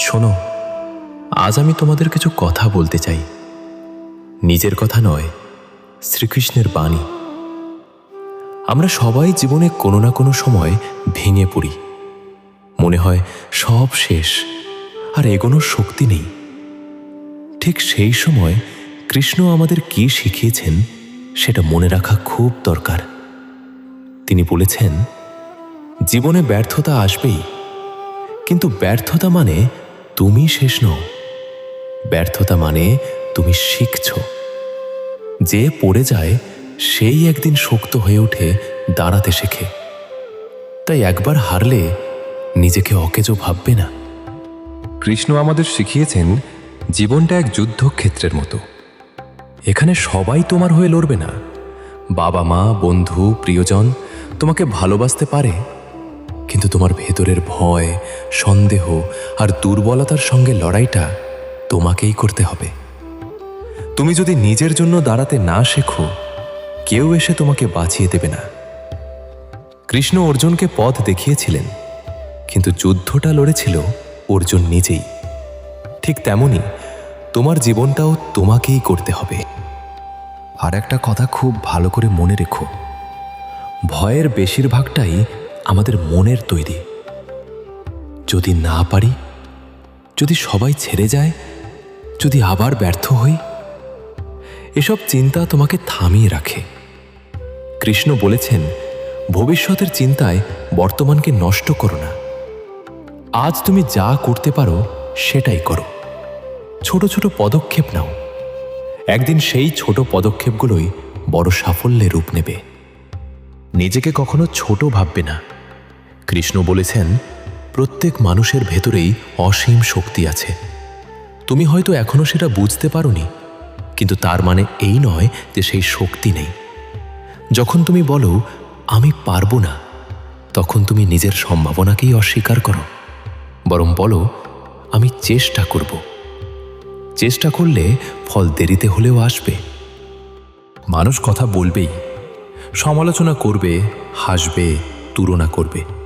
শোনো, আজ আমি তোমাদের কিছু কথা বলতে চাই। নিজের কথা নয়, শ্রীকৃষ্ণের বাণী। আমরা সবাই জীবনে কোনো না কোনো সময় ভেঙে পড়ি। মনে হয় সব শেষ, আর এগোনোর শক্তি নেই। ঠিক সেই সময় কৃষ্ণ আমাদের কি শিখিয়েছেন সেটা মনে রাখা খুব দরকার। তিনি বলেছেন, জীবনে ব্যর্থতা আসবেই, কিন্তু ব্যর্থতা মানে তুমি শেষ নও। ব্যর্থতা মানে তুমি শিখছ। যে পড়ে যায়, সেই একদিন শক্ত হয়ে ওঠে দাঁড়াতে শেখে। তাই একবার হারলে নিজেকে অকেজো ভাববে না। কৃষ্ণ আমাদের শিখিয়েছেন, জীবনটা এক যুদ্ধক্ষেত্রের মতো। এখানে সবাই তোমার হয়ে লড়বে না। বাবা মা বন্ধু, প্রিয়জন তোমাকে ভালোবাসতে পারে কিন্তু তোমার ভেতরের ভয়, সন্দেহ আর দুর্বলতার সঙ্গে লড়াইটা তোমাকেই করতে হবে। তুমি যদি নিজের জন্য দাঁড়াতে না শেখো, কেউ এসে তোমাকে বাঁচিয়ে দেবে না। কৃষ্ণ অর্জুনকে পথ দেখিয়েছিলেন, কিন্তু যুদ্ধটা লড়েছিল অর্জুন নিজেই। ঠিক তেমনি তোমার জীবনটাও তোমাকেই করতে হবে। আর একটা কথা খুব ভালো করে মনে রেখো। ভয়ের বেশিরভাগটাই আমাদের মনের তৈরি। যদি না পারি, যদি সবাই ছেড়ে যায়, যদি আবার ব্যর্থ হই, এসব চিন্তা তোমাকে থামিয়ে রাখে। কৃষ্ণ বলেছেন, ভবিষ্যতের চিন্তায় বর্তমানকে নষ্ট করো না। আজ তুমি যা করতে পারো, সেটাই করো। ছোট ছোট পদক্ষেপ নাও। একদিন সেই ছোট পদক্ষেপগুলোই বড় সাফল্যে রূপ নেবে। নিজেকে কখনো ছোট ভাববে না। কৃষ্ণ বলেছেন, প্রত্যেক মানুষের ভেতরেই অসীম শক্তি আছে। তুমি হয়তো এখনও সেটা বুঝতে পারোনি, কিন্তু তার মানে এই নয় যে সেই শক্তি নেই। যখন তুমি বলো, আমি পারব না, তখন তুমি নিজের সম্ভাবনাকেই অস্বীকার করো। বরং বলো, আমি চেষ্টা করব। চেষ্টা করলে ফল দেরিতে হলেও আসবে। মানুষ কথা বলবেই, সমালোচনা করবে, হাসবে, তুলনা করবে।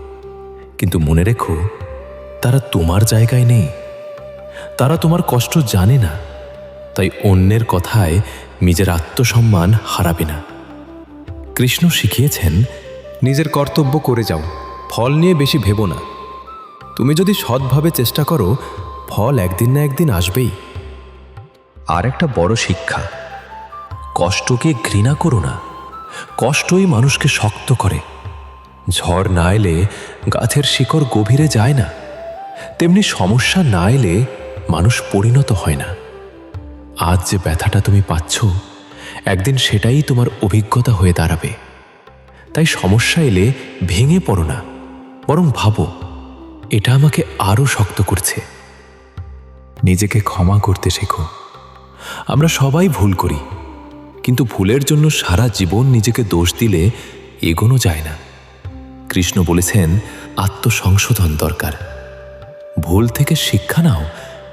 কিন্তু মনে রেখো, তারা তোমার জায়গায় নেই। তারা তোমার কষ্ট জানে না, তাই অন্যের কথায় নিজের আত্মসম্মান হারাবে না। কৃষ্ণ শিখিয়েছেন, নিজের কর্তব্য করে যাও, ফল নিয়ে বেশি ভেবো না। তুমি যদি সৎভাবে চেষ্টা করো, ফল একদিন না একদিন আসবেই। আর একটা বড় শিক্ষা, কষ্টকে ঘৃণা করো না। কষ্টই মানুষকে শক্ত করে। ঝড় না এলে গাছের শিকড় গভীরে যায় না। তেমনি সমস্যা না এলে মানুষ পরিণত হয় না। আজ যে ব্যথাটা তুমি পাচ্ছ, একদিন সেটাই তোমার অভিজ্ঞতা হয়ে দাঁড়াবে। তাই সমস্যা এলে ভেঙে পড়ো না, বরং ভাবো, এটা আমাকে আরও শক্ত করছে। নিজেকে ক্ষমা করতে শেখো। আমরা সবাই ভুল করি, কিন্তু ভুলের জন্য সারা জীবন নিজেকে দোষ দিলে এগোনো যায় না। কৃষ্ণ বলেছেন, আত্মসংশোধন দরকার। ভুল থেকে শিক্ষা নাও,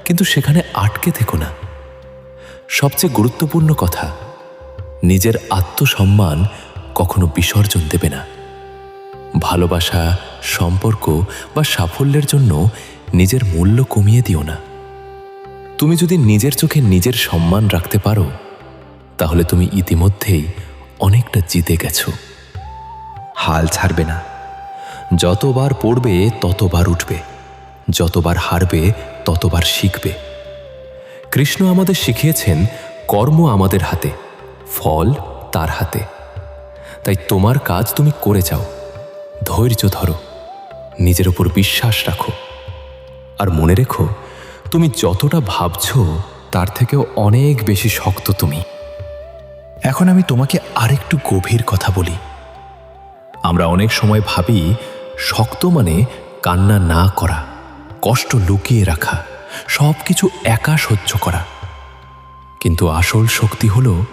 কিন্তু সেখানে আটকে থেকো না। সবচেয়ে গুরুত্বপূর্ণ কথা, নিজের আত্মসম্মান কখনো বিসর্জন দেবে না। ভালোবাসা, সম্পর্ক বা সাফল্যের জন্য নিজের মূল্য কমিয়ে দিও না। তুমি যদি নিজের চোখে নিজের সম্মান রাখতে পারো, তাহলে তুমি ইতিমধ্যেই অনেকটা জিতে গেছো। হাল ছাড়বে না। যতবার পড়বে, ততবার উঠবে। যতবার হারবে, ততবার শিখবে। কৃষ্ণ আমাদের শিখিয়েছেন, কর্ম আমাদের হাতে, ফল তার হাতে। তাই তোমার কাজ তুমি করে যাও। ধৈর্য ধরো। নিজের উপর বিশ্বাস রাখো। আর মনে রেখো, তুমি যতটা ভাবছ, তার থেকেও অনেক বেশি শক্ত তুমি। এখন আমি তোমাকে আরেকটু গভীর কথা বলি। আমরা অনেক সময় ভাবি শক্ত মানে কান্না না করা, কষ্ট লুকিয়ে রাখা সব কিছু একা সহ্য করা। কিন্তু আসল শক্তি হল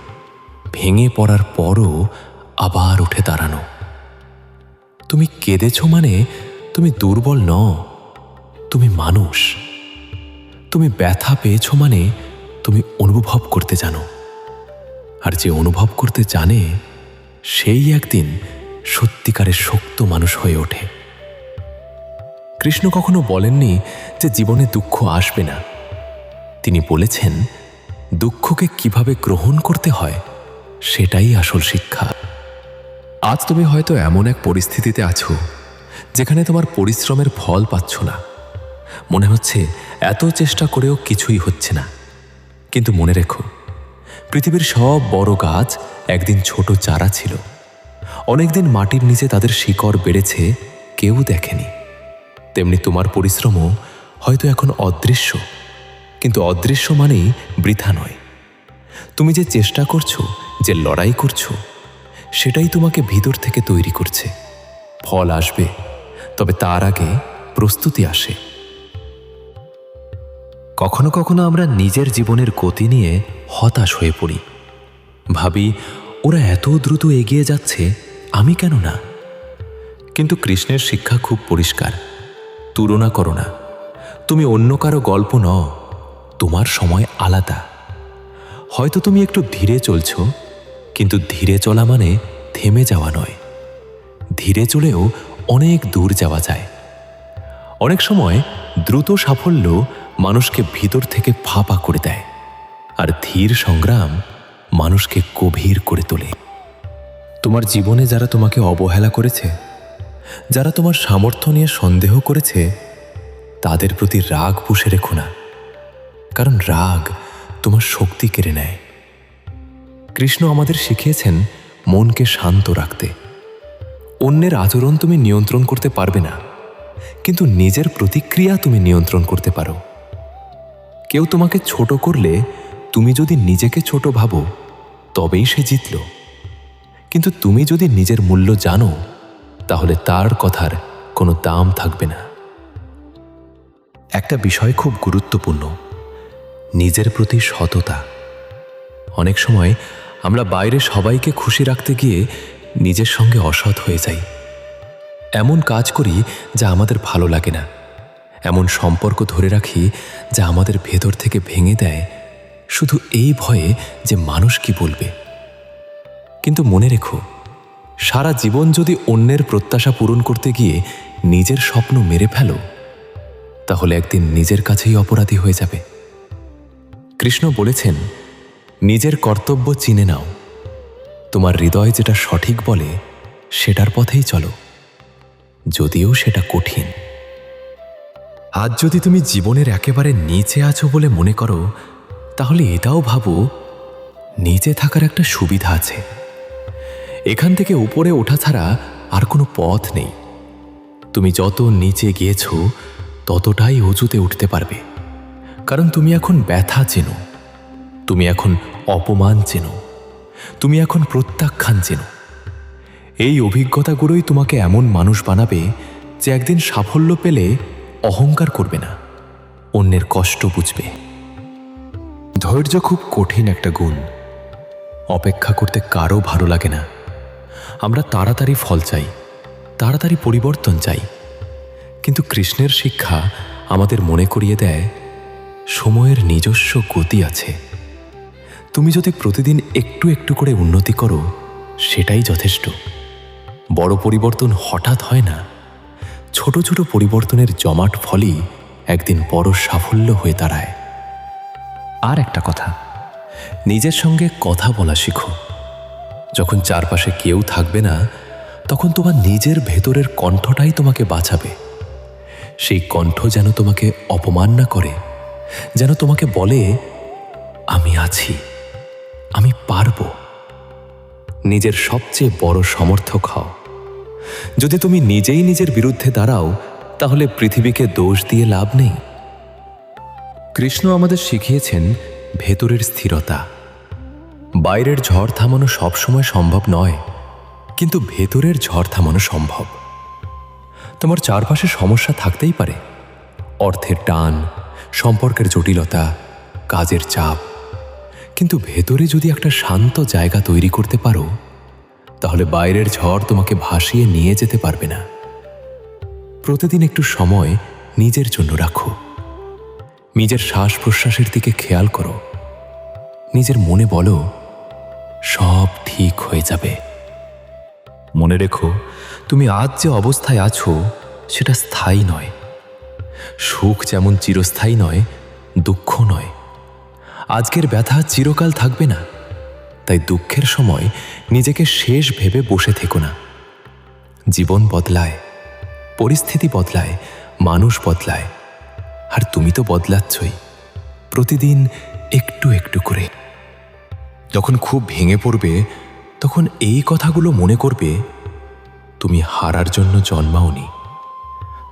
ভেঙে পড়ার পরও আবার উঠে দাঁড়ানো। তুমি কেঁদেছ মানে তুমি দুর্বল ন তুমি মানুষ। তুমি ব্যথা পেয়েছ মানে তুমি অনুভব করতে জানো। আর যে অনুভব করতে জানে, সেই একদিন সত্যিকারের শক্ত মানুষ হয়ে ওঠে। কৃষ্ণ কখনো বলেননি যে জীবনে দুঃখ আসবে না। তিনি বলেছেন, দুঃখকে কীভাবে গ্রহণ করতে হয়, সেটাই আসল শিক্ষা। আজ তুমি হয়তো এমন এক পরিস্থিতিতে আছো, যেখানে তোমার পরিশ্রমের ফল পাচ্ছ না। মনে হচ্ছে এত চেষ্টা করেও কিছুই হচ্ছে না। কিন্তু মনে রেখো, পৃথিবীর সব বড় গাছ একদিন ছোট চারা ছিল। অনেকদিন মাটির নিচে তাদের শিকড় বেড়েছে, কেউ দেখেনি। তেমনি তোমার পরিশ্রমও হয়তো এখন অদৃশ্য। কিন্তু অদৃশ্য মানেই বৃথা নয়। তুমি যে চেষ্টা করছ, যে লড়াই করছ, সেটাই তোমাকে ভিতর থেকে তৈরি করছে। ফল আসবে, তবে তার আগে প্রস্তুতি আসে। কখনো কখনো আমরা নিজের জীবনের গতি নিয়ে হতাশ হয়ে পড়ি। ভাবি, ওরা এত দ্রুত এগিয়ে যাচ্ছে, আমি কেন না? কিন্তু কৃষ্ণের শিক্ষা খুব পরিষ্কার। তুলনা করো না। তুমি অন্য কারও গল্প নও, তোমার সময় আলাদা। হয়তো তুমি একটু ধীরে চলছ, কিন্তু ধীরে চলা মানে থেমে যাওয়া নয়। ধীরে চলেও অনেক দূর যাওয়া যায়। অনেক সময় দ্রুত সাফল্য মানুষকে ভিতর থেকে ফাঁপা করে দেয়, আর ধীর সংগ্রাম মানুষকে গভীর করে তোলে। তোমার জীবনে যারা তোমাকে অবহেলা করেছে যারা তোমার সামর্থ্য নিয়ে সন্দেহ করেছে, তাদের প্রতি রাগ পুষে রেখো না। কারণ রাগ তোমার শক্তি কেড়ে নেয়। কৃষ্ণ আমাদের শিখিয়েছেন মনকে শান্ত রাখতে। অন্যের আচরণ তুমি নিয়ন্ত্রণ করতে পারবে না, কিন্তু নিজের প্রতিক্রিয়া তুমি নিয়ন্ত্রণ করতে পারো। কেউ তোমাকে ছোট করলে, তুমি যদি নিজেকে ছোট ভাবো, তবেই সে জিতল। কিন্তু তুমি যদি নিজের মূল্য জানো তাহলে তার কথার কোনো দাম থাকবে না। একটা বিষয় খুব গুরুত্বপূর্ণ, নিজের প্রতি সততা। অনেক সময় আমরা বাইরে সবাইকে খুশি রাখতে গিয়ে নিজের সঙ্গে অসৎ হয়ে যাই। এমন কাজ করি যা আমাদের ভালো লাগে না। এমন সম্পর্ক ধরে রাখি যা আমাদের ভেতর থেকে ভেঙে দেয়। শুধু এই ভয়ে যে মানুষ কি বলবে? কিন্তু মনে রেখো সারা জীবন যদি অন্যের প্রত্যাশা পূরণ করতে গিয়ে নিজের স্বপ্ন মেরে ফেলো, তাহলে একদিন নিজের কাছেই অপরাধী হয়ে যাবে। কৃষ্ণ বলেছেন, নিজের কর্তব্য চিনে নাও। তোমার হৃদয় যেটা সঠিক বলে, সেটার পথেই চলো। যদিও সেটা কঠিন। আজ যদি তুমি জীবনের একেবারে নিচে আছো বলে মনে করো, তাহলে এটাও ভাবো, নিচে থাকার একটা সুবিধা আছে। এখান থেকে উপরে ওঠা ছাড়া আর কোনো পথ নেই। তুমি যত নিচে গিয়েছ, ততটাই উঁচুতে উঠতে পারবে। কারণ তুমি এখন ব্যথা চেনো। তুমি এখন অপমান চেনো। তুমি এখন প্রত্যাখ্যান চেনো। এই অভিজ্ঞতাগুলোই তোমাকে এমন মানুষ বানাবে যে একদিন সাফল্য পেলে অহংকার করবে না, অন্যের কষ্ট বুঝবে। ধৈর্য খুব কঠিন একটা গুণ। অপেক্ষা করতে কারও ভালো লাগে না। আমরা তাড়াতাড়ি ফল চাই, তাড়াতাড়ি পরিবর্তন চাই। কিন্তু কৃষ্ণের শিক্ষা আমাদের মনে করিয়ে দেয়, সময়ের নিজস্ব গতি আছে। তুমি যদি প্রতিদিন একটু একটু করে উন্নতি করো, সেটাই যথেষ্ট। বড় পরিবর্তন হঠাৎ হয় না। ছোট ছোট পরিবর্তনের জমাট ফলই একদিন বড় সাফল্য হয়ে দাঁড়ায়। আর একটা কথা, নিজের সঙ্গে কথা বলা শিখো। যখন চারপাশে কেউ থাকবে না, তখন তোমার নিজের ভেতরের কণ্ঠটাই তোমাকে বাঁচাবে। সেই কণ্ঠ যেন তোমাকে অপমান না করে, যেন তোমাকে বলে, আমি আছি, আমি পারব। নিজের সবচেয়ে বড় সমর্থক হও। যদি তুমি নিজেই নিজের বিরুদ্ধে দাঁড়াও, তাহলে পৃথিবীকে দোষ দিয়ে লাভ নেই। কৃষ্ণ আমাদের শিখিয়েছেন ভেতরের স্থিরতা। বাইরের ঝড় থামানো সবসময় সম্ভব নয়, কিন্তু ভেতরের ঝড় থামানো সম্ভব। তোমার চারপাশে সমস্যা থাকতেই পারে। অর্থের টান, সম্পর্কের জটিলতা, কাজের চাপ। কিন্তু ভেতরে যদি একটা শান্ত জায়গা তৈরি করতে পারো, তাহলে বাইরের ঝড় তোমাকে ভাসিয়ে নিয়ে যেতে পারবে না। প্রতিদিন একটু সময় নিজের জন্য রাখো। নিজের শ্বাস প্রশ্বাসের দিকে খেয়াল করো। নিজের মনে বলো সব ঠিক হয়ে যাবে। মনে রেখো, তুমি আজ যে অবস্থায় আছো, সেটা স্থায়ী নয়। সুখ যেমন চিরস্থায়ী নয়, দুঃখ নয়। আজকের ব্যথা চিরকাল থাকবে না। তাই দুঃখের সময় নিজেকে শেষ ভেবে বসে থেকো না। জীবন বদলায়, পরিস্থিতি বদলায়, মানুষ বদলায়। আর তুমি তো বদলাচ্ছই, প্রতিদিন একটু একটু করে। যখন খুব ভেঙে পড়বে, তখন এই কথাগুলো মনে করবে, তুমি হারার জন্য জন্মাওনি।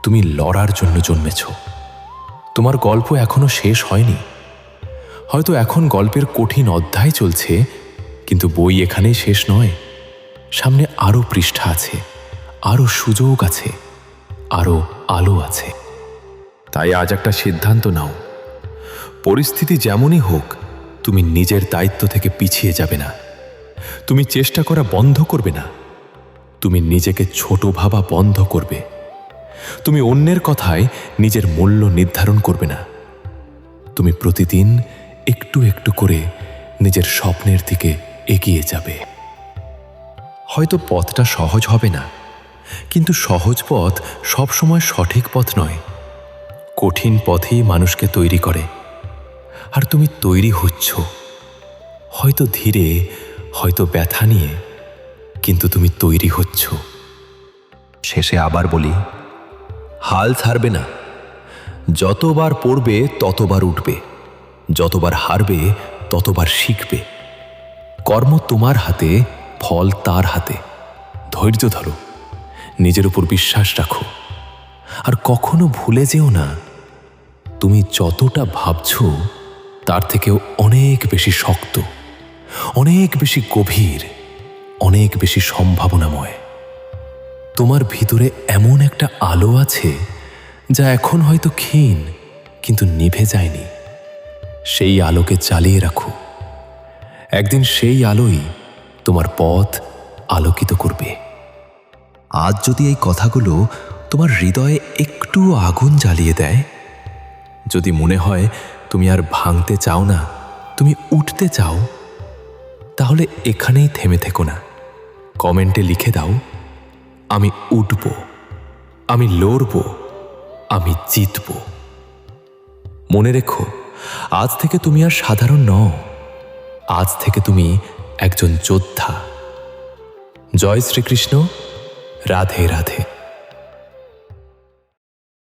তুমি লড়ার জন্য জন্মেছ। তোমার গল্প এখনও শেষ হয়নি। হয়তো এখন গল্পের কঠিন অধ্যায় চলছে, কিন্তু বই এখানেই শেষ নয়। সামনে আরও পৃষ্ঠা আছে আরও সুযোগ আছে আরও আলো আছে। তাই আজ একটা সিদ্ধান্ত নাও। পরিস্থিতি যেমনই হোক তুমি নিজের দায়িত্ব থেকে পিছিয়ে যাবে না। তুমি চেষ্টা করা বন্ধ করবে না। তুমি নিজেকে ছোট ভাবা বন্ধ করবে। তুমি অন্যের কথায় নিজের মূল্য নির্ধারণ করবে না। তুমি প্রতিদিন একটু একটু করে নিজের স্বপ্নের দিকে এগিয়ে যাবে। হয়তো পথটা সহজ হবে না, কিন্তু সহজ পথ সবসময় সঠিক পথ নয়। কঠিন পথেই মানুষকে তৈরি করে। আর তুমি তৈরি হচ্ছ। হয়তো ধীরে, হয়তো ব্যথা নিয়ে, কিন্তু তুমি তৈরি হচ্ছ। শেষে আবার বলি, হাল ছাড়বে না। যতবার পড়বে, ততবার উঠবে। যতবার হারবে, ততবার শিখবে। কর্ম তোমার হাতে, ফল তার হাতে। ধৈর্য ধরো। নিজের উপর বিশ্বাস রাখো। আর কখনো ভুলে যেও না, তুমি যতটা ভাবছ তার থেকেও অনেক বেশি শক্ত, অনেক বেশি গভীর, অনেক বেশি সম্ভাবনাময়। তোমার ভিতরে এমন একটা আলো আছে যা এখন হয়তো ক্ষীণ, কিন্তু নিভে যায়নি। সেই আলোকে চালিয়ে রাখো। একদিন সেই আলোই তোমার পথ আলোকিত করবে। আজ যদি এই কথাগুলো তোমার হৃদয়ে একটু আগুন জ্বালিয়ে দেয়, যদি মনে হয় তুমি আর ভাঙতে চাও না, তুমি উঠতে চাও, তাহলে এখানেই থেমে থেকো না। কমেন্টে লিখে দাও, আমি উঠব, আমি লড়ব, আমি জিতব। মনে রেখো, আজ থেকে তুমি আর সাধারণ নও, আজ থেকে তুমি একজন যোদ্ধা। জয় শ্রীকৃষ্ণ, রাধে রাধে।